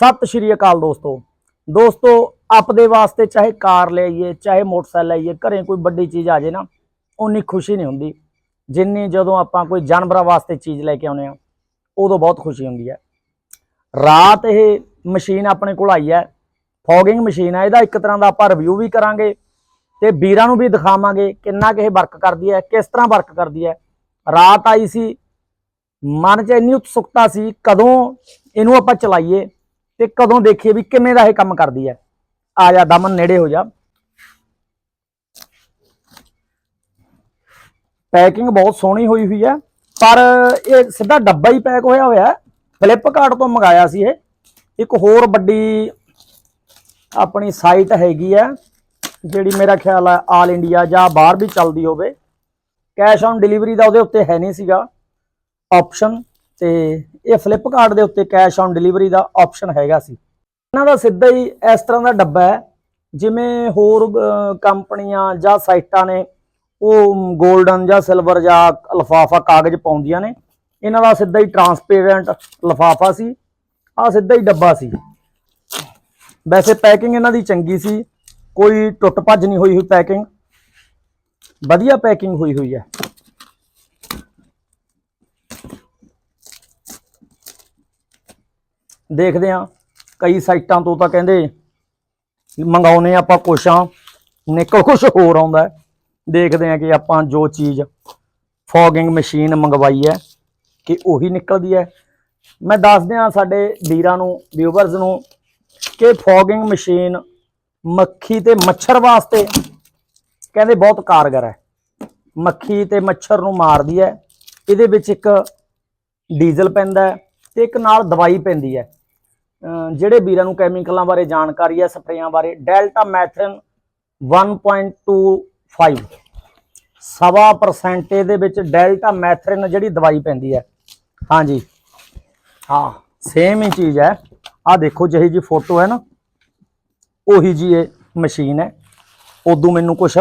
ਸਤਿ ਸ਼੍ਰੀ ਅਕਾਲ ਦੋਸਤੋ। ਦੋਸਤੋ, ਆਪਦੇ ਵਾਸਤੇ ਚਾਹੇ ਕਾਰ ਲਈਏ, ਚਾਹੇ ਮੋਟਰਸਾਈਕਲ ਲਈਏ, ਘਰੇ ਕੋਈ ਵੱਡੀ ਚੀਜ਼ ਆ ਜੇ ਨਾ ਉਨੀ ਖੁਸ਼ੀ ਨਹੀਂ ਹੁੰਦੀ। ਜਿੰਨੀ ਜਦੋਂ ਆਪਾਂ ਕੋਈ ਜਾਨਵਰਾਂ ਵਾਸਤੇ ਚੀਜ਼ ਲੈ ਕੇ ਆਉਨੇ ਆ ਉਦੋਂ ਬਹੁਤ ਖੁਸ਼ੀ ਹੁੰਦੀ ਹੈ। ਰਾਤ ਇਹ ਮਸ਼ੀਨ ਆਪਣੇ ਕੋਲ ਆਈ ਹੈ, ਫੋਗਿੰਗ ਮਸ਼ੀਨ ਹੈ, ਇਹਦਾ ਇੱਕ ਤਰ੍ਹਾਂ ਦਾ ਆਪਾਂ ਰਿਵਿਊ ਵੀ ਕਰਾਂਗੇ ਤੇ ਵੀਰਾਂ ਨੂੰ ਵੀ ਦਿਖਾਵਾਂਗੇ ਕਿੰਨਾ ਕਿ ਇਹ ਵਰਕ ਕਰਦੀ ਹੈ, ਕਿਸ ਤਰ੍ਹਾਂ ਵਰਕ ਕਰਦੀ ਹੈ। ਰਾਤ ਆਈ ਸੀ, ਮਨ 'ਚ ਇੰਨੀ ਉਤਸੁਕਤਾ ਸੀ, ਕਦੋਂ ਇਹਨੂੰ ਆਪਾਂ ਚਲਾਈਏ ਤੇ ਕਦੋਂ ਦੇਖੀਏ ਵੀ ਕਿਵੇਂ ਦਾ ਇਹ ਕੰਮ ਕਰਦੀ ਹੈ। ਆ ਜਾ, ਦਮਨ ਨੇੜੇ ਹੋ ਜਾ। ਪੈਕਿੰਗ ਬਹੁਤ ਸੋਹਣੀ ਹੋਈ ਹੋਈ ਹੈ, ਪਰ ਇਹ ਸਿੱਧਾ ਡੱਬਾ ਹੀ ਪੈਕ ਹੋਇਆ ਹੋਇਆ ਫਲਿੱਪਕਾਰਟ ਤੋਂ ਮੰਗਾਇਆ ਸੀ ਇਹ। ਇੱਕ ਹੋਰ ਵੱਡੀ ਆਪਣੀ ਸਾਈਟ ਹੈਗੀ ਹੈ, ਜਿਹੜੀ ਮੇਰਾ ਖਿਆਲ ਹੈ ਆਲ ਇੰਡੀਆ ਜਾਂ ਬਾਹਰ ਵੀ ਚੱਲਦੀ ਹੋਵੇ। ਕੈਸ਼ ਔਨ ਡਿਲੀਵਰੀ ਦਾ ਉਹਦੇ ਉੱਤੇ ਹੈ ਨਹੀਂ ਸੀਗਾ। ਆਪਸ਼ਨ ਤੇ ਇਹ ਫਲਿੱਪਕਾਰਟ ਦੇ ਉੱਤੇ ਕੈਸ਼ ਔਨ ਡਿਲੀਵਰੀ ਦਾ ਆਪਸ਼ਨ ਹੈਗਾ ਸੀ। ਇਹਨਾਂ ਦਾ ਸਿੱਧਾ ਹੀ ਇਸ ਤਰ੍ਹਾਂ ਦਾ ਡੱਬਾ ਹੈ, ਜਿਵੇਂ ਹੋਰ ਕੰਪਨੀਆਂ ਜਾਂ ਸਾਈਟਾਂ ਨੇ, ਉਹ 골ਡਨ ਜਾਂ ਸਿਲਵਰ ਜਾਂ ਲਫਾਫਾ ਕਾਗਜ਼ ਪਾਉਂਦੀਆਂ ਨੇ। ਇਹਨਾਂ ਦਾ ਸਿੱਧਾ ਹੀ ਟਰਾਂਸਪੇਰੈਂਟ ਲਫਾਫਾ ਸੀ ਆ ਸਿੱਧਾ ਹੀ ਡੱਬਾ ਸੀ। ਵੈਸੇ ਪੈਕਿੰਗ ਇਹਨਾਂ ਦੀ ਚੰਗੀ ਸੀ, ਕੋਈ ਟੁੱਟ ਭੱਜ ਨਹੀਂ ਹੋਈ ਹੋਈ ਪੈਕਿੰਗ ਵਧੀਆ ਪੈਕਿੰਗ ਹੋਈ ਹੋਈ ਹੈ। ਦੇਖਦੇ ਆ ਕਈ ਸਾਈਟਾਂ ਤੋਂ ਤਾਂ ਕਹਿੰਦੇ ਮੰਗਾਉਨੇ ਆਪਾਂ ਕੁਛਾਂ ਨਿਕਲ ਕੁਛ ਹੋਰ ਆਉਂਦਾ ਦੇਖਦੇ ਆ ਕਿ ਆਪਾਂ ਜੋ ਚੀਜ਼ ਫੋਗਿੰਗ ਮਸ਼ੀਨ ਮੰਗਵਾਈ ਹੈ ਕਿ ਉਹੀ ਨਿਕਲਦੀ ਹੈ। ਮੈਂ ਦੱਸ ਦਿਆਂ ਸਾਡੇ ਵੀਰਾਂ ਨੂੰ ਵਿਊਵਰਸ ਨੂੰ ਕਿ ਫੋਗਿੰਗ ਮਸ਼ੀਨ ਮੱਖੀ ਤੇ ਮੱਛਰ ਵਾਸਤੇ ਕਹਿੰਦੇ ਬਹੁਤ ਕਾਰਗਰ ਹੈ। ਮੱਖੀ ਤੇ ਮੱਛਰ ਨੂੰ ਮਾਰਦੀ ਹੈ। ਇਹਦੇ ਵਿੱਚ ਇੱਕ ਡੀਜ਼ਲ ਪੈਂਦਾ ਹੈ ਤੇ ਇੱਕ ਨਾਲ ਦਵਾਈ ਪੈਂਦੀ ਹੈ। ਜਿਹੜੇ ਵੀਰਾਂ ਨੂੰ ਕੈਮੀਕਲਾਂ ਬਾਰੇ ਜਾਣਕਾਰੀ ਹੈ, ਸਪਰੇਆਂ ਬਾਰੇ, ਡੈਲਟਾ ਮੈਥਰਨ 1.25 ਸਵਾ ਪਰਸੈਂਟ ਦੇ ਵਿੱਚ ਡੈਲਟਾ ਮੈਥਰਨ ਜਿਹੜੀ ਦਵਾਈ ਪੈਂਦੀ ਹੈ। ਹਾਂਜੀ। ਹਾਂ ਸੇਮ ਹੀ ਚੀਜ਼ ਹੈ। ਆ ਦੇਖੋ ਜਿਹੀ ਜੀ ਫੋਟੋ ਹੈ ਨਾ। ਉਹੀ ਜੀ ਇਹ ਮਸ਼ੀਨ ਹੈ। ਉਦੋਂ ਮੈਨੂੰ ਕੁਛ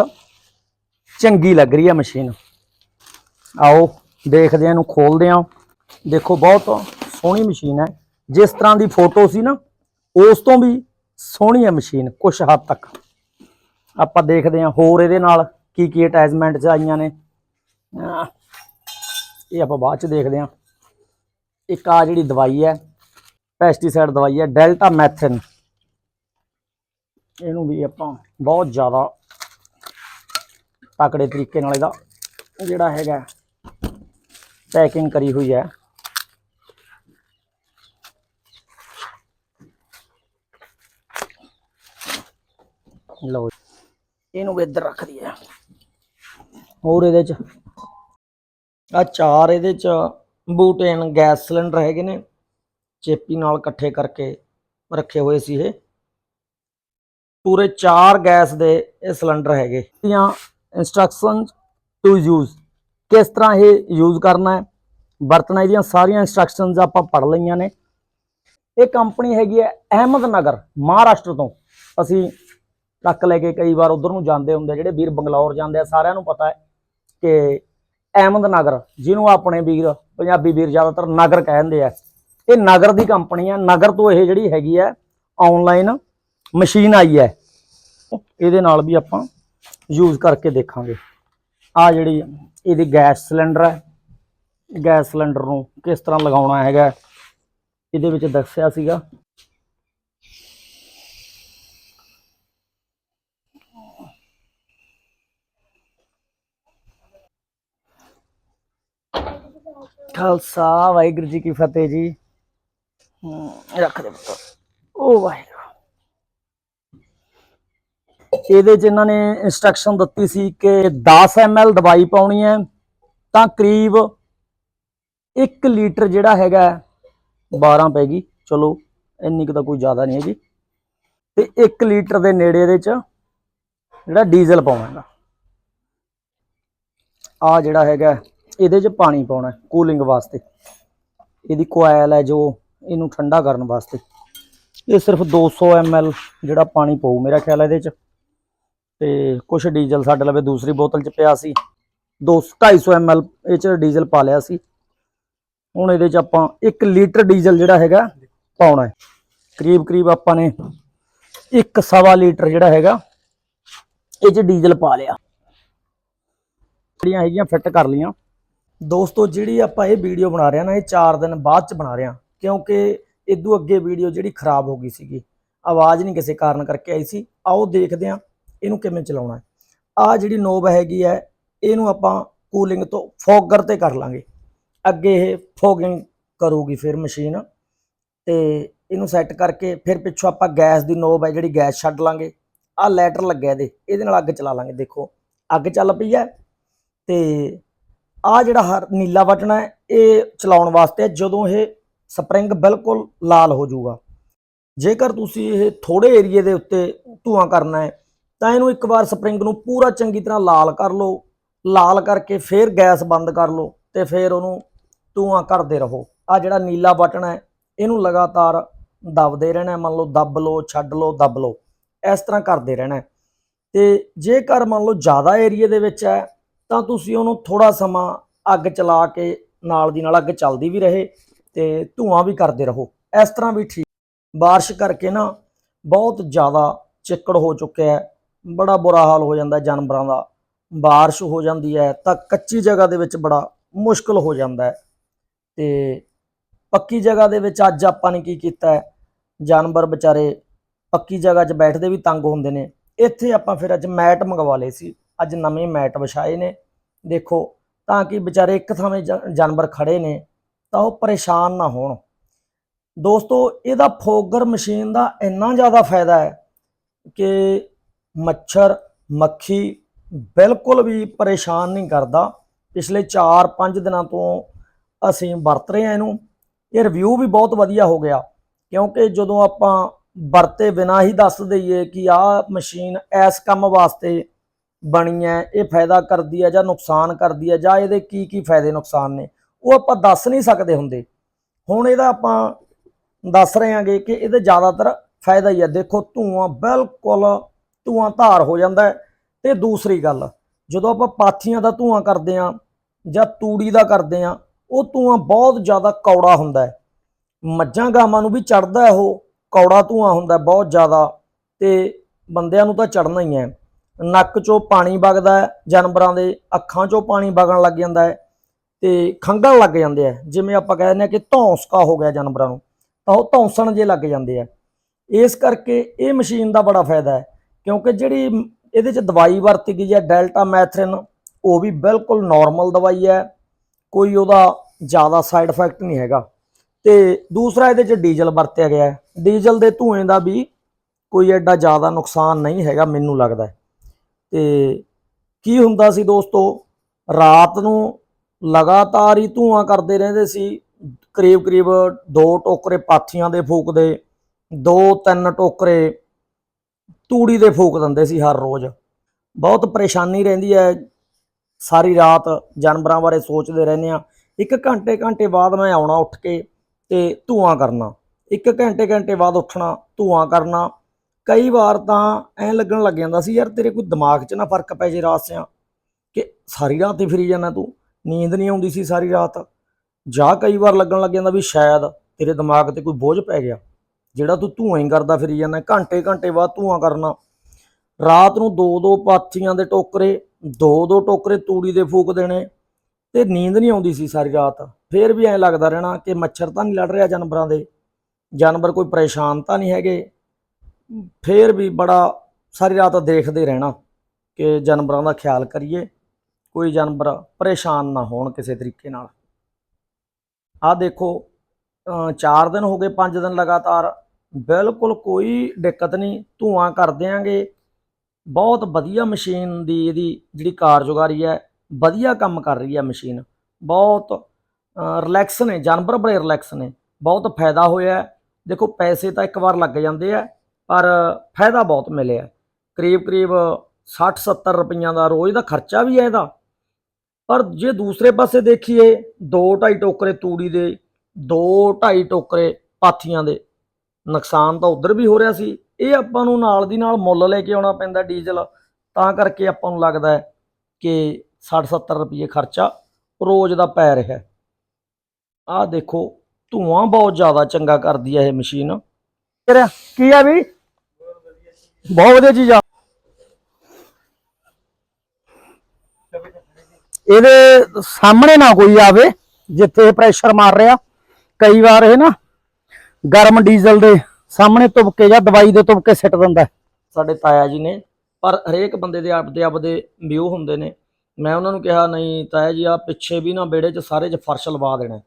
ਚੰਗੀ ਲੱਗ ਰਹੀ ਹੈ ਮਸ਼ੀਨ। ਆਓ, ਦੇਖਦੇ ਹਾਂ, ਇਹਨੂੰ ਖੋਲਦੇ ਹਾਂ। ਦੇਖੋ, ਬਹੁਤ ਸੋਹਣੀ ਮਸ਼ੀਨ ਹੈ। ਜਿਸ ਤਰ੍ਹਾਂ ਦੀ ਫੋਟੋ ਸੀ ਨਾ, ਉਸ ਤੋਂ ਵੀ ਸੋਹਣੀ ਹੈ ਮਸ਼ੀਨ, ਕੁਛ ਹੱਦ ਤੱਕ। ਆਪਾਂ ਦੇਖਦੇ ਹਾਂ ਹੋਰ ਇਹਦੇ ਨਾਲ ਕੀ ਕੀ ਅਟੈਚਮੈਂਟ ਚ ਆਈਆਂ ਨੇ। ਇਹ ਆਪਾਂ ਬਾਅਦ ਚ ਦੇਖਦੇ ਹਾਂ। ਇੱਕ ਆ ਜਿਹੜੀ ਦਵਾਈ ਹੈ ਪੈਸਟੀਸਾਈਡ ਦਵਾਈ ਹੈ ਡੈਲਟਾ ਮੈਥਨ ਇਹਨੂੰ ਵੀ ਆਪਾਂ ਬਹੁਤ ਜ਼ਿਆਦਾ ਤਕੜੇ ਤਰੀਕੇ ਨਾਲ ਇਹਦਾ ਜਿਹੜਾ ਹੈਗਾ ਪੈਕਿੰਗ ਕਰੀ ਹੋਈ ਹੈ। ਲਓ ਇਹਨੂੰ ਵੀ ਇੱਧਰ ਰੱਖ ਦਈਏ। ਹੋਰ ਇਹਦੇ ਚ? ਆ ਚਾਰ ਇਹਦੇ ਚ ਬੂਟੇਨ ਗੈਸ ਸਿਲੰਡਰ ਹੈਗੇ ਨੇ, ਚੇਪੀ ਨਾਲ ਇਕੱਠੇ ਕਰਕੇ ਰੱਖੇ ਹੋਏ ਸੀ ਇਹ। ਪੂਰੇ ਚਾਰ ਗੈਸ ਦੇ ਇਹ ਸਿਲੰਡਰ ਹੈਗੇ। ਇਹਦੀਆਂ ਇਨਸਟਰਕਸ਼ਨ ਟੂ ਯੂਜ਼ ਕਿਸ ਤਰ੍ਹਾਂ ਇਹ ਯੂਜ਼ ਕਰਨਾ ਹੈ? ਵਰਤਣਾ, ਇਹਦੀਆਂ ਸਾਰੀਆਂ ਇਨਸਟਰਕਸ਼ਨਸ ਆਪਾਂ ਪੜ੍ਹ ਲਈਆਂ ਨੇ। ਇਹ ਕੰਪਨੀ ਹੈਗੀ ਹੈ ਅਹਿਮਦਨਗਰ ਮਹਾਰਾਸ਼ਟਰ ਤੋਂ। ਅਸੀਂ ਟਰੱਕ ਲੈ ਕੇ ਕਈ ਵਾਰ ਉਧਰ ਨੂੰ ਜਾਂਦੇ ਹੁੰਦੇ ਜਿਹੜੇ ਵੀਰ ਬੰਗਲੌਰ ਜਾਂਦੇ ਆ, ਸਾਰਿਆਂ ਨੂੰ ਪਤਾ ਹੈ ਕਿ ਅਹਿਮਦਨਗਰ ਜਿਹਨੂੰ ਆਪਣੇ ਵੀਰ, ਪੰਜਾਬੀ ਵੀਰ ਜ਼ਿਆਦਾਤਰ ਨਗਰ ਕਹਿੰਦੇ ਆ। ਇਹ ਨਗਰ ਦੀ ਕੰਪਨੀ ਹੈ ਨਗਰ ਤੋਂ ਇਹ ਜਿਹੜੀ ਹੈਗੀ ਹੈ ਆਨਲਾਈਨ ਮਸ਼ੀਨ ਆਈ ਹੈ। ਇਹਦੇ ਨਾਲ ਵੀ ਆਪਾਂ ਯੂਜ਼ ਕਰਕੇ ਦੇਖਾਂਗੇ। ਆ ਜਿਹੜੀ ਇਹਦੀ ਗੈਸ ਸਿਲੰਡਰ ਹੈ, ਗੈਸ ਸਿਲੰਡਰ ਨੂੰ ਕਿਸ ਤਰ੍ਹਾਂ ਲਗਾਉਣਾ ਹੈਗਾ, ਇਹਦੇ ਵਿੱਚ ਦੱਸਿਆ ਸੀਗਾ। ਖਾਲਸਾ ਵਾਹਿਗੁਰੂ ਜੀ ਕੀ ਫਤਿਹ ਜੀ। ਹਮ, ਰੱਖ ਦੇ ਪੁੱਤ। ਉਹ ਵਾਹਿਗੁਰੂ। ਇਹਦੇ ਚ ਇਹਨਾਂ ਨੇ ਇਨਸਟਰਕਸ਼ਨ ਦਿੱਤੀ ਸੀ ਕਿ 10 ml ਦਵਾਈ ਪਾਉਣੀ ਹੈ ਤਾਂ ਕਰੀਬ 1 ਲੀਟਰ ਜਿਹੜਾ ਹੈਗਾ 12 ਗਈ। ਚਲੋ ਇੰਨੀ ਕੁ ਤਾਂ ਕੋਈ ਜ਼ਿਆਦਾ ਨਹੀਂ ਹੈਗੀ। ਤੇ 1 ਲੀਟਰ ਦੇ ਨੇੜੇ ਇਹਦੇ ਚ ਜਿਹੜਾ ਡੀਜ਼ਲ ਪਾਉਣਾ ਹੈਗਾ ਆ ਜਿਹੜਾ ਹੈਗਾ ਇਹਦੇ ਚ ਪਾਣੀ ਪਾਉਣਾ ਕੂਲਿੰਗ ਵਾਸਤੇ। ਇਹਦੀ ਕੋਇਲ ਹੈ ਜੋ ਇਹਨੂੰ ਠੰਡਾ ਕਰਨ ਵਾਸਤੇ। ਇਹ ਸਿਰਫ 200 ml ਜਿਹੜਾ ਪਾਣੀ ਪਊ, ਮੇਰਾ ਖਿਆਲ ਹੈ ਇਹਦੇ ਚ। ਤੇ ਕੁਝ ਡੀਜ਼ਲ ਸਾਡੇ ਲਵੇ ਦੂਸਰੀ ਬੋਤਲ ਚ ਪਿਆ ਸੀ। 2 250 ml ਇਹ ਚ ਡੀਜ਼ਲ ਪਾ ਲਿਆ ਸੀ। ਹੁਣ ਇਹਦੇ ਚ ਆਪਾਂ 1 ਲੀਟਰ ਡੀਜ਼ਲ ਜਿਹੜਾ ਹੈਗਾ ਪਾਉਣਾ ਹੈ। ਕਰੀਬ ਕਰੀਬ ਆਪਾਂ ਨੇ ਇੱਕ ਸਵਾ ਲੀਟਰ ਜਿਹੜਾ ਹੈਗਾ ਇਹ ਚ ਡੀਜ਼ਲ ਪਾ ਲਿਆ। ਜਿਹੜੀਆਂ ਹੈਗੀਆਂ ਫਿੱਟ ਕਰ ਲੀਆਂ ਦੋਸਤੋ, ਜਿਹੜੀ ਆਪਾਂ ਇਹ ਵੀਡੀਓ ਬਣਾ ਰਹੇ ਹਾਂ ਨਾ, ਇਹ 4 ਦਿਨ ਬਾਅਦ ਚ ਬਣਾ ਰਹੇ ਹਾਂ, ਕਿਉਂਕਿ ਇਦੋਂ ਅੱਗੇ ਵੀਡੀਓ ਜਿਹੜੀ ਖਰਾਬ ਹੋ ਗਈ ਸੀਗੀ। ਆਵਾਜ਼ ਨਹੀਂ ਕਿਸੇ ਕਾਰਨ ਕਰਕੇ ਆਈ ਸੀ। ਆਓ ਦੇਖਦੇ ਹਾਂ, ਇਹਨੂੰ ਕਿਵੇਂ ਚਲਾਉਣਾ ਹੈ। ਆ ਜਿਹੜੀ ਨੋਬ ਹੈਗੀ ਹੈ, ਇਹਨੂੰ ਆਪਾਂ ਕੂਲਿੰਗ ਤੋਂ ਫੋਗਰ ਤੇ ਕਰ ਲਾਂਗੇ। ਅੱਗੇ ਇਹ ਫੋਗਿੰਗ ਕਰੂਗੀ ਫਿਰ ਮਸ਼ੀਨ ਤੇ ਇਹਨੂੰ ਸੈੱਟ ਕਰਕੇ ਫਿਰ ਪਿੱਛੋਂ ਆਪਾਂ ਗੈਸ ਦੀ ਨੋਬ ਹੈ, ਜਿਹੜੀ ਗੈਸ ਛੱਡ ਲਾਂਗੇ। ਆ ਲੈਟਰ ਲੱਗਿਆ ਇਹਦੇ। ਇਹਦੇ ਨਾਲ ਅੱਗ ਚਲਾ ਲਾਂਗੇ, ਦੇਖੋ। ਅੱਗ ਚੱਲ ਪਈ ਹੈ ਤੇ ਆ ਜਿਹੜਾ ਹਰ ਨੀਲਾ ਬਟਨ ਹੈ, ਇਹ ਚਲਾਉਣ ਵਾਸਤੇ ਜਦੋਂ ਇਹ ਸਪਰਿੰਗ ਬਿਲਕੁਲ ਲਾਲ ਹੋ ਜਾਊਗਾ। ਜੇਕਰ ਤੁਸੀਂ ਇਹ ਥੋੜੇ ਏਰੀਏ ਦੇ ਉੱਤੇ ਧੂਆਂ ਕਰਨਾ ਹੈ, ਤਾਂ ਇਹਨੂੰ ਇੱਕ ਵਾਰ ਸਪਰਿੰਗ ਨੂੰ ਪੂਰਾ ਚੰਗੀ ਤਰ੍ਹਾਂ ਲਾਲ ਕਰ ਲਓ। ਲਾਲ ਕਰਕੇ ਫਿਰ ਗੈਸ ਬੰਦ ਕਰ ਲਓ ਤੇ ਫਿਰ ਉਹਨੂੰ ਧੂਆਂ ਕਰਦੇ ਰਹੋ। ਆ ਜਿਹੜਾ ਨੀਲਾ ਬਟਨ ਹੈ, ਇਹਨੂੰ ਲਗਾਤਾਰ ਦਬਦੇ ਰਹਿਣਾ ਮੰਨ ਲਓ ਦੱਬ ਲਓ, ਛੱਡ ਲਓ, ਦੱਬ ਲਓ, ਇਸ ਤਰ੍ਹਾਂ ਕਰਦੇ ਰਹਿਣਾ ਹੈ। ਤੇ ਜੇਕਰ ਮੰਨ ਲਓ ਜ਼ਿਆਦਾ ਏਰੀਏ ਦੇ ਵਿੱਚ ਹੈ ਤਾਂ ਤੁਸੀਂ ਉਹਨੂੰ ਥੋੜਾ ਸਮਾਂ ਅੱਗ ਚਲਾ ਕੇ ਨਾਲ ਦੀ ਨਾਲ ਅੱਗ ਚੱਲਦੀ ਵੀ ਰਹੇ ਤੇ ਧੂਆਂ ਵੀ ਕਰਦੇ ਰਹੋ। ਇਸ ਤਰ੍ਹਾਂ ਵੀ ਠੀਕ। ਬਾਰਿਸ਼ ਕਰਕੇ ਨਾ ਬਹੁਤ ਜ਼ਿਆਦਾ ਚਿੱਕੜ ਹੋ ਚੁੱਕਿਆ ਹੈ। ਬੜਾ ਬੁਰਾ ਹਾਲ ਹੋ ਜਾਂਦਾ ਜਾਨਵਰਾਂ ਦਾ। ਬਾਰਿਸ਼ ਹੋ ਜਾਂਦੀ ਹੈ ਤਾਂ ਕੱਚੀ ਜਗ੍ਹਾ ਦੇ ਵਿੱਚ ਬੜਾ ਮੁਸ਼ਕਲ ਹੋ ਜਾਂਦਾ ਹੈ। ਤੇ ਪੱਕੀ ਜਗ੍ਹਾ ਦੇ ਵਿੱਚ ਅੱਜ ਆਪਾਂ ਨੇ ਕੀ ਕੀਤਾ ਜਾਨਵਰ ਵਿਚਾਰੇ ਪੱਕੀ ਜਗ੍ਹਾ 'ਚ ਬੈਠਦੇ ਵੀ ਤੰਗ ਹੁੰਦੇ ਨੇ। ਇੱਥੇ ਆਪਾਂ ਫਿਰ ਅੱਜ ਮੈਟ ਮੰਗਵਾ ਲਏ ਸੀ। ਅੱਜ ਨਵੇਂ ਮੈਟ ਵਿਛਾਏ ਨੇ। ਦੇਖੋ, ਤਾਂ ਕਿ ਵਿਚਾਰੇ ਇੱਕ ਥਾਵੇਂ ਜਾ- ਜਾਨਵਰ ਖੜੇ ਨੇ, ਤਾਂ ਉਹ ਪਰੇਸ਼ਾਨ ਨਾ ਹੋਣ। ਦੋਸਤੋ, ਇਹਦਾ ਫੋਗਰ ਮਸ਼ੀਨ ਦਾ ਇੰਨਾ ਜ਼ਿਆਦਾ ਫਾਇਦਾ ਹੈ ਕਿ ਮੱਛਰ, ਮੱਖੀ ਬਿਲਕੁਲ ਵੀ ਪਰੇਸ਼ਾਨ ਨਹੀਂ ਕਰਦਾ। ਪਿਛਲੇ 4-5 ਦਿਨਾਂ ਤੋਂ ਅਸੀਂ ਵਰਤ ਰਹੇ ਹਾਂ ਇਹਨੂੰ। ਇਹ ਰਿਵਿਊ ਵੀ ਬਹੁਤ ਵਧੀਆ ਹੋ ਗਿਆ, ਕਿਉਂਕਿ ਜਦੋਂ ਆਪਾਂ ਵਰਤੇ ਬਿਨਾ ਹੀ ਦੱਸ ਦਈਏ ਕਿ ਆਹ ਮਸ਼ੀਨ ਇਸ ਕੰਮ ਵਾਸਤੇ ਬਣੀ ਹੈ, ਇਹ ਫਾਇਦਾ ਕਰਦੀ ਹੈ ਜਾਂ ਨੁਕਸਾਨ ਕਰਦੀ ਹੈ ਜਾਂ ਇਹਦੇ ਕੀ ਕੀ ਫਾਇਦੇ ਨੁਕਸਾਨ ਨੇ, ਉਹ ਆਪਾਂ ਦੱਸ ਨਹੀਂ ਸਕਦੇ ਹੁੰਦੇ। ਹੁਣ ਇਹਦਾ ਆਪਾਂ ਦੱਸ ਰਹੇ ਹਾਂਗੇ ਕਿ ਇਹਦੇ ਜ਼ਿਆਦਾਤਰ ਫਾਇਦਾ ਹੀ ਹੈ। ਦੇਖੋ, ਧੂਆਂ ਬਿਲਕੁਲ ਧੂਆਂ ਧਾਰ ਹੋ ਜਾਂਦਾ ਹੈ। ਤੇ ਦੂਸਰੀ ਗੱਲ, ਜਦੋਂ ਆਪਾਂ ਪਾਥੀਆਂ ਦਾ ਧੂਆਂ ਕਰਦੇ ਆ ਜਾਂ ਤੂੜੀ ਦਾ ਕਰਦੇ ਆ ਉਹ ਧੂਆਂ ਬਹੁਤ ਜ਼ਿਆਦਾ ਕੌੜਾ ਹੁੰਦਾ ਹੈ। ਮੱਝਾਂ ਗਾਵਾਂ ਨੂੰ ਵੀ ਚੜਦਾ ਉਹ, ਕੌੜਾ ਧੂਆਂ ਹੁੰਦਾ ਬਹੁਤ ਜ਼ਿਆਦਾ, ਤੇ ਬੰਦਿਆਂ ਨੂੰ ਤਾਂ ਚੜਨਾ ਹੀ ਹੈ। ਨੱਕ 'ਚੋਂ ਪਾਣੀ ਵਗਦਾ ਹੈ, ਜਾਨਵਰਾਂ ਦੇ ਅੱਖਾਂ 'ਚੋਂ ਪਾਣੀ ਵਗਣ ਲੱਗ ਜਾਂਦਾ ਹੈ ਤੇ ਖੰਗਣ ਲੱਗ ਜਾਂਦੇ ਆ। ਜਿਵੇਂ ਆਪਾਂ ਕਹਿੰਦੇ ਆ ਕਿ ਧੌਂਸਕਾ ਹੋ ਗਿਆ ਜਾਨਵਰਾਂ ਨੂੰ, ਤਾਂ ਉਹ ਧੌਂਸਣ ਜੇ ਲੱਗ ਜਾਂਦੇ ਆ। ਇਸ ਕਰਕੇ ਇਹ ਮਸ਼ੀਨ ਦਾ ਬੜਾ ਫਾਇਦਾ ਹੈ, ਕਿਉਂਕਿ ਜਿਹੜੀ ਇਹਦੇ 'ਚ ਦਵਾਈ ਵਰਤੀ ਗਈ ਹੈ, ਡੈਲਟਾ ਮੈਥਰਿਨ, ਉਹ ਵੀ ਬਿਲਕੁਲ ਨਾਰਮਲ ਦਵਾਈ ਹੈ, ਕੋਈ ਉਹਦਾ ਜ਼ਿਆਦਾ ਸਾਈਡ ਇਫੈਕਟ ਨਹੀਂ ਹੈਗਾ। ਤੇ ਦੂਸਰਾ ਇਹਦੇ 'ਚ ਡੀਜ਼ਲ ਵਰਤਿਆ ਗਿਆ ਹੈ। ਡੀਜ਼ਲ ਦੇ ਧੂਏ ਦਾ ਵੀ ਕੋਈ ਐਡਾ ਜ਼ਿਆਦਾ ਨੁਕਸਾਨ ਨਹੀਂ ਹੈਗਾ, ਮੈਨੂੰ ਲੱਗਦਾ ਤੇ ਕੀ ਹੁੰਦਾ ਸੀ ਦੋਸਤੋ? ਰਾਤ ਨੂੰ ਲਗਾਤਾਰ ਹੀ ਧੂਆਂ ਕਰਦੇ ਰਹਿੰਦੇ ਸੀ। ਕਰੀਬ ਕਰੀਬ ਦੋ ਟੋਕਰੇ ਪਾਥੀਆਂ ਦੇ ਫੂਕਦੇ, ਦੋ ਤਿੰਨ ਟੋਕਰੇ ਤੂੜੀ ਦੇ ਫੂਕ ਦਿੰਦੇ ਸੀ ਹਰ ਰੋਜ਼। ਬਹੁਤ ਪਰੇਸ਼ਾਨੀ ਰਹਿੰਦੀ ਹੈ। ਸਾਰੀ ਰਾਤ ਜਾਨਵਰਾਂ ਬਾਰੇ ਸੋਚਦੇ ਰਹਿੰਦੇ ਆ ਇੱਕ ਘੰਟੇ ਘੰਟੇ ਬਾਅਦ ਮੈਂ ਆਉਣਾ ਉੱਠ ਕੇ ਤੇ ਧੂਆਂ ਕਰਨਾ। ਇੱਕ ਘੰਟੇ ਘੰਟੇ ਬਾਅਦ ਉੱਠਣਾ, ਧੂਆਂ ਕਰਨਾ। ਕਈ ਵਾਰ ਤਾਂ ਐਂ ਲੱਗਣ ਲੱਗ ਜਾਂਦਾ ਸੀ, ਯਾਰ ਤੇਰੇ ਕੋਈ ਦਿਮਾਗ 'ਚ ਨਾ ਫ਼ਰਕ ਪੈ ਜੇ ਰਾਤ ਸਿਆਂ ਕਿ ਸਾਰੀ ਰਾਤ ਹੀ ਫਿਰੀ ਜਾਂਦਾ ਤੂੰ, ਨੀਂਦ ਨਹੀਂ ਆਉਂਦੀ ਸੀ ਸਾਰੀ ਰਾਤ। ਜਾਂ ਕਈ ਵਾਰ ਲੱਗਣ ਲੱਗ ਜਾਂਦਾ ਵੀ ਸ਼ਾਇਦ ਤੇਰੇ ਦਿਮਾਗ ਤੇ ਕੋਈ ਬੋਝ ਪੈ ਗਿਆ, ਜਿਹੜਾ ਤੂੰ ਧੂਆਂ ਹੀ ਕਰਦਾ ਫਿਰੀ ਜਾਂਦਾ ਘੰਟੇ ਘੰਟੇ ਬਾਅਦ ਧੂਆਂ ਕਰਨਾ। ਰਾਤ ਨੂੰ ਦੋ ਦੋ ਪਾਥੀਆਂ ਦੇ ਟੋਕਰੇ, ਦੋ ਦੋ ਟੋਕਰੇ ਤੂੜੀ ਦੇ ਫੂਕ ਦੇਣੇ ਤੇ ਨੀਂਦ ਨਹੀਂ ਆਉਂਦੀ ਸੀ ਸਾਰੀ ਰਾਤ। ਫੇਰ ਵੀ ਐਂ ਲੱਗਦਾ ਰਹਿਣਾ ਕਿ ਮੱਛਰ ਤਾਂ ਨਹੀਂ ਲੜ ਰਿਹਾ ਜਾਨਵਰਾਂ ਦੇ। ਜਾਨਵਰ ਕੋਈ ਪਰੇਸ਼ਾਨ ਤਾਂ ਨਹੀਂ ਹੈਗੇ। ਫੇਰ ਵੀ ਬੜਾ ਸਾਰੀ ਰਾਤ ਦੇਖਦੇ ਰਹਿਣਾ ਕਿ ਜਾਨਵਰਾਂ ਦਾ ਖਿਆਲ ਕਰੀਏ, ਕੋਈ ਜਾਨਵਰ ਪਰੇਸ਼ਾਨ ਨਾ ਹੋਣ ਕਿਸੇ ਤਰੀਕੇ ਨਾਲ। ਆਹ ਦੇਖੋ 4 ਦਿਨ ਹੋ ਗਏ 5 ਦਿਨ ਲਗਾਤਾਰ, ਬਿਲਕੁਲ ਕੋਈ ਦਿੱਕਤ ਨਹੀਂ, ਧੂਆਂ ਕਰ ਦਿਆਂਗੇ। ਬਹੁਤ ਵਧੀਆ ਮਸ਼ੀਨ ਦੀ ਇਹਦੀ ਜਿਹੜੀ ਕਾਰਜਕਾਰੀ ਹੈ, ਵਧੀਆ ਕੰਮ ਕਰ ਰਹੀ ਹੈ ਮਸ਼ੀਨ। ਬਹੁਤ ਰਿਲੈਕਸ ਨੇ, ਜਾਨਵਰ ਬੜੇ ਰਿਲੈਕਸ ਨੇ, ਬਹੁਤ ਫਾਇਦਾ ਹੋਇਆ। ਦੇਖੋ, ਪੈਸੇ ਤਾਂ ਇੱਕ ਵਾਰ ਲੱਗ ਜਾਂਦੇ ਆ ਪਰ ਫਾਇਦਾ ਬਹੁਤ ਮਿਲਿਆ। ਕਰੀਬ ਕਰੀਬ 60 70 ਰੁਪਈਆਂ ਦਾ ਰੋਜ਼ ਦਾ ਖਰਚਾ ਵੀ ਹੈ ਇਹਦਾ। ਪਰ ਜੇ ਦੂਸਰੇ ਪਾਸੇ ਦੇਖੀਏ, ਦੋ ਢਾਈ ਟੋਕਰੇ ਤੂੜੀ ਦੇ, ਦੋ ਢਾਈ ਟੋਕਰੇ ਪਾਥੀਆਂ ਦੇ ਨੁਕਸਾਨ ਤਾਂ ਉਧਰ ਵੀ ਹੋ ਰਿਹਾ ਸੀ। ਇਹ ਆਪਾਂ ਨੂੰ ਨਾਲ ਦੀ ਨਾਲ ਮੁੱਲ ਲੈ ਕੇ ਆਉਣਾ ਪੈਂਦਾ ਡੀਜ਼ਲ। ਤਾਂ ਕਰਕੇ ਆਪਾਂ ਨੂੰ ਲੱਗਦਾ ਹੈ ਕਿ 60 70 ਰੁਪਏ ਖਰਚਾ ਰੋਜ਼ ਦਾ ਪੈ ਰਿਹਾ ਆਹ ਦੇਖੋ, ਧੂਆਂ ਬਹੁਤ ਜ਼ਿਆਦਾ ਚੰਗਾ ਕਰਦੀ ਹੈ ਇਹ ਮਸ਼ੀਨ। ਤੇਰਾ ਕੀ ਆ ਵੀ? ਬਹੁਤ ਵਧੀਆ ਚੀਜ਼ ਆ। ਇਹਦੇ ਸਾਹਮਣੇ ਨਾ ਕੋਈ ਆਵੇ, ਜਿੱਥੇ ਪ੍ਰੈਸ਼ਰ ਮਾਰ ਰਿਹਾ। ਕਈ ਵਾਰ ਇਹ ਨਾ ਗਰਮ ਡੀਜ਼ਲ ਦੇ ਸਾਹਮਣੇ ਤੁਪਕੇ ਜਾਂ ਦਵਾਈ ਦੇ ਤੁਪਕੇ ਸਿੱਟ ਦਿੰਦਾ ਸਾਡੇ ਤਾਇਆ ਜੀ ਨੇ, ਪਰ ਹਰੇਕ ਬੰਦੇ ਦੇ ਆਪਦੇ ਆਪਦੇ ਵਿਊ ਹੁੰਦੇ ਨੇ। ਮੈਂ ਉਹਨਾਂ ਨੂੰ ਕਿਹਾ, ਨਹੀਂ ਤਾਇਆ ਜੀ, ਆ ਪਿੱਛੇ ਵੀ ਨਾ ਬੇੜੇ 'ਚ ਸਾਰੇ 'ਚ ਫਰਸ਼ ਲਵਾ ਦੇਣਾ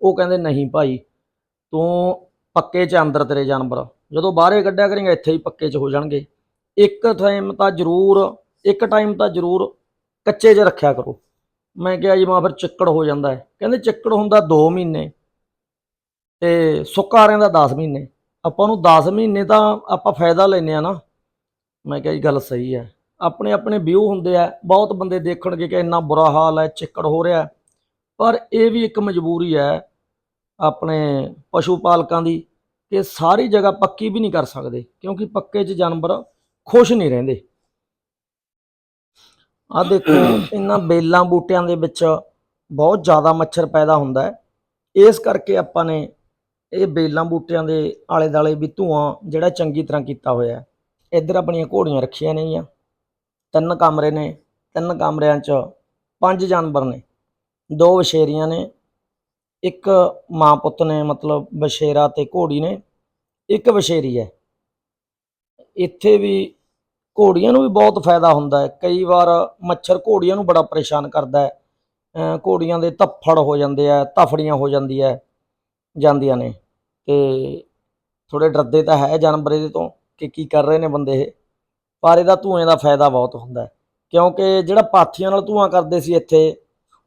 ਉਹ ਕਹਿੰਦੇ, ਨਹੀਂ ਭਾਈ, ਤੂੰ ਪੱਕੇ 'ਚ ਅੰਦਰ ਤੇਰੇ ਜਾਨਵਰ। ਜਦੋਂ ਬਾਹਰੇ ਕੱਢਿਆ ਕਰੇਗਾ, ਇੱਥੇ ਹੀ ਪੱਕੇ 'ਚ ਹੋ ਜਾਣਗੇ। ਇੱਕ ਟਾਈਮ ਤਾਂ ਜ਼ਰੂਰ, ਇੱਕ ਟਾਈਮ ਤਾਂ ਜ਼ਰੂਰ ਕੱਚੇ 'ਚ ਰੱਖਿਆ ਕਰੋ। ਮੈਂ ਕਿਹਾ ਜੀ, ਮਾਂ ਫਿਰ ਚਿੱਕੜ ਹੋ ਜਾਂਦਾ ਹੈ। ਕਹਿੰਦੇ ਚਿੱਕੜ ਹੁੰਦਾ 2 ਮਹੀਨੇ ਤੇ ਸੁੱਕਾ ਰਹਿੰਦਾ 10 ਮਹੀਨੇ। ਆਪਾਂ ਨੂੰ 10 ਮਹੀਨੇ ਤਾਂ ਆਪਾਂ ਫਾਇਦਾ ਲੈਨੇ ਆ ਨਾ। ਮੈਂ ਕਿਹਾ ਜੀ, ਗੱਲ ਸਹੀ ਹੈ। ਆਪਣੇ ਆਪਣੇ ਵਿਊ ਹੁੰਦੇ ਆ। ਬਹੁਤ ਬੰਦੇ ਦੇਖਣਗੇ ਕਿ ਇੰਨਾ ਬੁਰਾ ਹਾਲ ਹੈ, ਚਿੱਕੜ ਹੋ ਰਿਹਾ ਪਰ ਇਹ ਵੀ ਇੱਕ ਮਜਬੂਰੀ ਹੈ ਆਪਣੇ ਪਸ਼ੂ ਪਾਲਕਾਂ ਦੀ। ਕਿ ਸਾਰੀ ਜਗ੍ਹਾ ਪੱਕੀ ਵੀ ਨਹੀਂ ਕਰ ਸਕਦੇ, ਕਿਉਂਕਿ ਪੱਕੇ 'ਚ ਜਾਨਵਰ ਖੁਸ਼ ਨਹੀਂ ਰਹਿੰਦੇ। ਆ ਦੇਖੋ, ਇਹਨਾਂ ਬੇਲਾਂ ਬੂਟਿਆਂ ਦੇ ਵਿੱਚ ਬਹੁਤ ਜ਼ਿਆਦਾ ਮੱਛਰ ਪੈਦਾ ਹੁੰਦਾ ਹੈ। ਇਸ ਕਰਕੇ ਆਪਾਂ ਨੇ ਇਹ ਬੇਲਾਂ ਬੂਟਿਆਂ ਦੇ ਆਲੇ ਦਾਲੇ ਵੀ ਧੂਆਂ ਜਿਹੜਾ ਚੰਗੀ ਤਰ੍ਹਾਂ ਕੀਤਾ ਹੋਇਆ ਹੈ। ਇੱਧਰ ਆਪਣੀਆਂ ਘੋੜੀਆਂ ਰੱਖੀਆਂ ਨੇਗੀਆਂ ਤਿੰਨ ਕਮਰੇ ਨੇ, ਤਿੰਨ ਕਮਰਿਆਂ 'ਚ ਪੰਜ ਜਾਨਵਰ ਨੇ। ਦੋ ਵਛੇਰੀਆਂ ਨੇ ਇੱਕ ਮਾਂ ਪੁੱਤ ਨੇ, ਮਤਲਬ ਵਛੇਰਾ ਤੇ ਘੋੜੀ ਨੇ, ਇੱਕ ਵਛੇਰੀ ਹੈ। ਇੱਥੇ ਵੀ ਘੋੜੀਆਂ ਨੂੰ ਵੀ ਬਹੁਤ ਫਾਇਦਾ ਹੁੰਦਾ ਹੈ। ਕਈ ਵਾਰ ਮੱਛਰ ਘੋੜੀਆਂ ਨੂੰ ਬੜਾ ਪਰੇਸ਼ਾਨ ਕਰਦਾ ਹੈ। ਘੋੜੀਆਂ ਦੇ ਧੱਫੜ ਹੋ ਜਾਂਦੇ ਆ, ਤਫੜੀਆਂ ਹੋ ਜਾਂਦੀਆਂ ਜਾਂਦੀਆਂ ਨੇ। ਤੇ ਥੋੜੇ ਡਰਦੇ ਤਾਂ ਹੈ ਜਾਨਵਰ ਇਹਦੇ ਤੋਂ ਕਿ ਕੀ ਕਰ ਰਹੇ ਨੇ ਬੰਦੇ ਇਹ। ਪਰ ਇਹਦਾ ਧੂਏ ਦਾ ਫਾਇਦਾ ਬਹੁਤ ਹੁੰਦਾ ਕਿਉਂਕਿ ਜਿਹੜਾ ਪਾਥੀਆਂ ਨਾਲ ਧੂਆਂ ਕਰਦੇ ਸੀ ਇੱਥੇ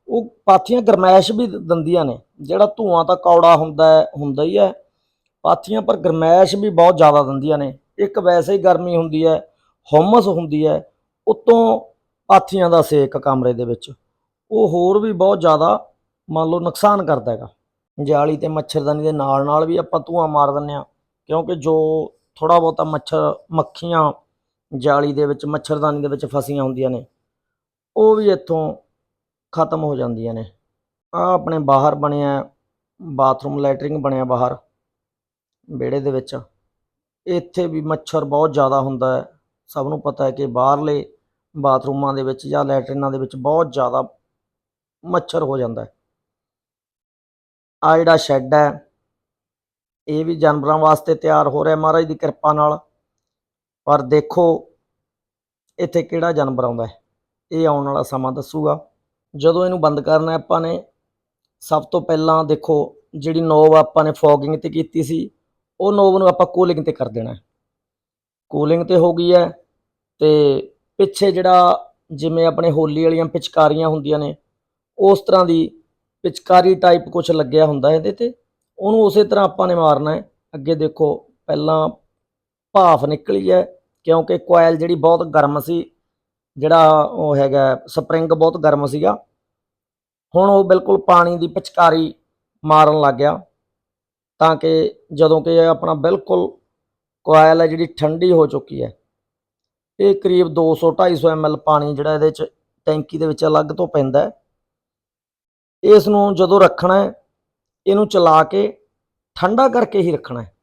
ਉਹ ਪਾਥੀਆਂ ਗਰਮੈਸ਼ ਵੀ ਦਿੰਦੀਆਂ ਨੇ, ਜਿਹੜਾ ਧੂਆਂ ਤਾਂ ਕੌੜਾ ਹੁੰਦਾ ਹੁੰਦਾ ਹੀ ਹੈ। ਪਾਥੀਆਂ ਪਰ ਗਰਮੈਸ਼ ਵੀ ਬਹੁਤ ਜ਼ਿਆਦਾ ਦਿੰਦੀਆਂ ਨੇ। ਇੱਕ ਵੈਸੇ ਹੀ ਗਰਮੀ ਹੁੰਦੀ ਹੈ, ਹਮਸ ਹੁੰਦੀ ਹੈ, ਉਤੋਂ ਪਾਥੀਆਂ ਦਾ ਸੇਕ ਕਮਰੇ ਦੇ ਵਿੱਚ। ਉਹ ਹੋਰ ਵੀ ਬਹੁਤ ਜ਼ਿਆਦਾ ਮੰਨ ਲਓ ਨੁਕਸਾਨ ਕਰਦਾ ਹੈਗਾ। ਜਾਲੀ ਤੇ ਮੱਛਰਦਾਨੀ ਦੇ ਨਾਲ ਨਾਲ ਵੀ ਆਪਾਂ ਧੂਆਂ ਮਾਰ ਦਿੰਨੇ ਆ ਕਿਉਂਕਿ ਜੋ ਥੋੜਾ ਬਹੁਤਾ ਮੱਛਰ, ਮੱਖੀਆਂ ਜਾਲੀ ਦੇ ਵਿੱਚ, ਮੱਛਰਦਾਨੀ ਦੇ ਵਿੱਚ ਫਸੀਆਂ ਹੁੰਦੀਆਂ ਨੇ, ਉਹ ਵੀ ਇੱਥੋਂ ਖਤਮ ਹੋ ਜਾਂਦੀਆਂ ਨੇ। ਆ ਆਪਣੇ ਬਾਹਰ ਬਣਿਆ, ਬਾਥਰੂਮ ਲੈਟਰਿੰਗ ਬਣਿਆ ਬਾਹਰ, ਵਿਹੜੇ ਦੇ ਵਿੱਚ। ਇੱਥੇ ਵੀ ਮੱਛਰ ਬਹੁਤ ਜ਼ਿਆਦਾ ਹੁੰਦਾ ਹੈ। ਸਭ ਨੂੰ ਪਤਾ ਹੈ ਕਿ ਬਾਹਰਲੇ ਬਾਥਰੂਮਾਂ ਦੇ ਵਿੱਚ ਜਾਂ ਲੈਟਰਿਨਾਂ ਦੇ ਵਿੱਚ ਬਹੁਤ ਜ਼ਿਆਦਾ ਮੱਛਰ ਹੋ ਜਾਂਦਾ ਹੈ। ਆ ਜਿਹੜਾ ਸ਼ੈੱਡ ਹੈ, ਇਹ ਵੀ ਜਾਨਵਰਾਂ ਵਾਸਤੇ ਤਿਆਰ ਹੋ ਰਿਹਾ ਮਹਾਰਾਜ ਦੀ ਕਿਰਪਾ ਨਾਲ। ਪਰ ਦੇਖੋ, ਇੱਥੇ ਕਿਹੜਾ ਜਾਨਵਰ ਆਉਂਦਾ ਹੈ? ਇਹ ਆਉਣ ਵਾਲਾ ਸਮਾਂ ਦੱਸੂਗਾ। ਜਦੋਂ ਇਹਨੂੰ ਬੰਦ ਕਰਨਾ ਆਪਾਂ ਨੇ ਸਭ ਤੋਂ ਪਹਿਲਾਂ ਦੇਖੋ ਜਿਹੜੀ ਨੋਬ ਆਪਾਂ ਨੇ ਫੋਗਿੰਗ ਤੇ ਕੀਤੀ ਸੀ, ਉਹ ਨੋਬ ਨੂੰ ਆਪਾਂ ਕੂਲਿੰਗ ਤੇ ਕਰ ਦੇਣਾ ਕੂਲਿੰਗ ਤੇ ਹੋ ਗਈ ਹੈ ਤੇ ਪਿੱਛੇ ਜਿਹੜਾ ਜਿਵੇਂ ਆਪਣੇ ਹੋਲੀ ਵਾਲੀਆਂ ਪਿਚਕਾਰੀਆਂ ਹੁੰਦੀਆਂ ਨੇ, ਉਸ ਤਰ੍ਹਾਂ ਦੀ ਪਿਚਕਾਰੀ ਟਾਈਪ ਕੁਝ ਲੱਗਿਆ ਹੁੰਦਾ ਇਹਦੇ ਤੇ। ਉਹਨੂੰ ਉਸੇ ਤਰ੍ਹਾਂ ਆਪਾਂ ਨੇ ਮਾਰਨਾ ਹੈ। ਅੱਗੇ ਦੇਖੋ, ਪਹਿਲਾਂ ਭਾਫ ਨਿਕਲੀ ਹੈ, ਕਿਉਂਕਿ ਕੋਇਲ ਜਿਹੜੀ ਬਹੁਤ ਗਰਮ ਸੀ ਜਿਹੜਾ ਉਹ ਹੈਗਾ, ਸਪਰਿੰਗ ਬਹੁਤ ਗਰਮ ਸੀਗਾ। ਹੁਣ ਉਹ ਬਿਲਕੁਲ ਪਾਣੀ ਦੀ ਪਿਚਕਾਰੀ ਮਾਰਨ ਲੱਗ ਗਿਆ। ਤਾਂ ਕਿ ਜਦੋਂ ਕਿ ਇਹ ਆਪਣਾ ਬਿਲਕੁਲ ਕੋਇਲ ਹੈ ਜਿਹੜੀ ਠੰਡੀ ਹੋ ਚੁੱਕੀ ਹੈ। ਇਹ ਕਰੀਬ 200 250 ml ਪਾਣੀ ਜਿਹੜਾ ਇਹਦੇ ਚ ਟੈਂਕੀ ਦੇ ਵਿੱਚ ਅਲੱਗ ਤੋਂ ਪੈਂਦਾ ਇਸ ਨੂੰ ਜਦੋਂ ਰੱਖਣਾ ਹੈ, ਇਹਨੂੰ ਚਲਾ ਕੇ ਠੰਡਾ ਕਰਕੇ ਹੀ ਰੱਖਣਾ ਹੈ।